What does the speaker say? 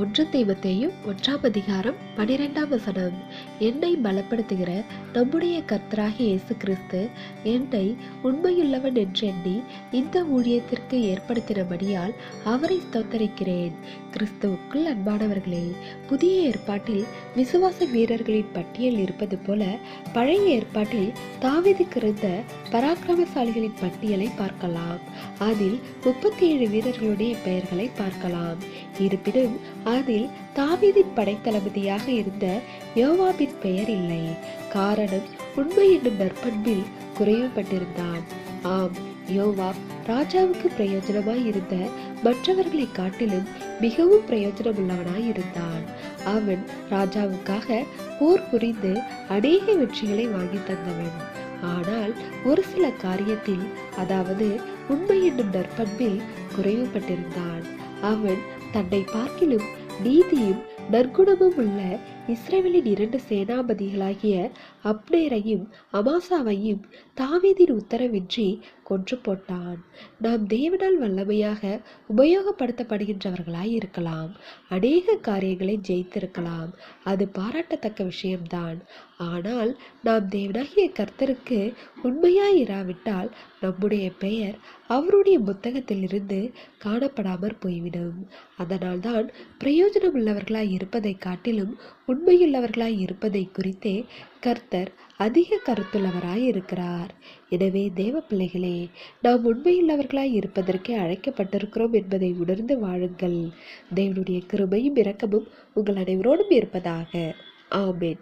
ஒன்று தெய்வத்தையும் ஒன்றாம் அதிகாரம் பனிரெண்டாம் வசனம். என்னை பலப்படுத்துகிற நம்முடைய கர்த்தராகி இயேசு கிறிஸ்து என்னை உண்மையுள்ளவன் என்றெண்ணி இந்த ஊழியத்திற்கு ஏற்படுத்தினபடியால் அவரை ஸ்தோத்தரிக்கிறேன். கிறிஸ்துவுக்குள் அன்பானவர்களே புதிய ஏற்பாட்டில் விசுவாச வீரர்களின் பட்டியல் இருப்பது போல பழைய ஏற்பாட்டில் தாவீதுக்கு இருந்த பராக்கிரமசாலிகளின் பட்டியலை பார்க்கலாம். அதில் முப்பத்தி ஏழு வீரர்களுடைய பெயர்களை பார்க்கலாம். இருப்பினும் அதில் தாவீதின் படைத்தளபதியாக இருந்த யோவாபின் பெயர் இல்லை. காரணம் உண்மை என்னும் நற்பண்பில் குறைவுபட்டிருந்தான். ஆம் யோவாப் ராஜாவுக்கு பிரயோஜனமாய் இருந்த மற்றவர்களை காட்டிலும் மிகவும் பிரயோஜனமுள்ளவனாய் இருந்தான் அவன் ராஜாவுக்காக போர் புரிந்து அநேக வெற்றிகளை வாங்கி தந்தவன். ஆனால் ஒரு சில காரியத்தில் அதாவது உண்மை என்னும் நற்பண்பில் குறைவுபட்டிருந்தான். அவன் தன்னை பார்க்கிலும் நீதியும் நற்குணமும் உள்ள இஸ்ரேலின் இரண்டு சேனாபதிகளாகிய அப்னேரையும் அமாசாவையும் தாவீதின் உத்தரவின்றி கொன்று போட்டான். நாம் தேவனால் வல்லமையாக உபயோகப்படுத்தப்படுகின்றவர்களாய் இருக்கலாம். அநேக காரியங்களை ஜெயித்திருக்கலாம். அது பாராட்டத்தக்க விஷயம்தான். ஆனால் நாம் தேவனாகிய கர்த்தருக்கு உண்மையாய் இராவிட்டால் நம்முடைய பெயர் அவருடைய புத்தகத்திலிருந்து காணப்படாமற் போய்விடும். அதனால்தான் பிரயோஜனமுள்ளவர்களாய் இருப்பதை காட்டிலும் உண்மையுள்ளவர்களாய் இருப்பதை குறித்தே கர்த்தர் அதிக கருத்துள்ளவராய் இருக்கிறார். எனவே தேவ பிள்ளைகளே நாம் உண்மையுள்ளவர்களாய் இருப்பதற்கே அழைக்கப்பட்டிருக்கிறோம் என்பதை உணர்ந்து வாழுங்கள். தேவனுடைய கிருபையும் இரக்கமும் உங்கள் அனைவரோடும் இருப்பதாக. ஆமேன்.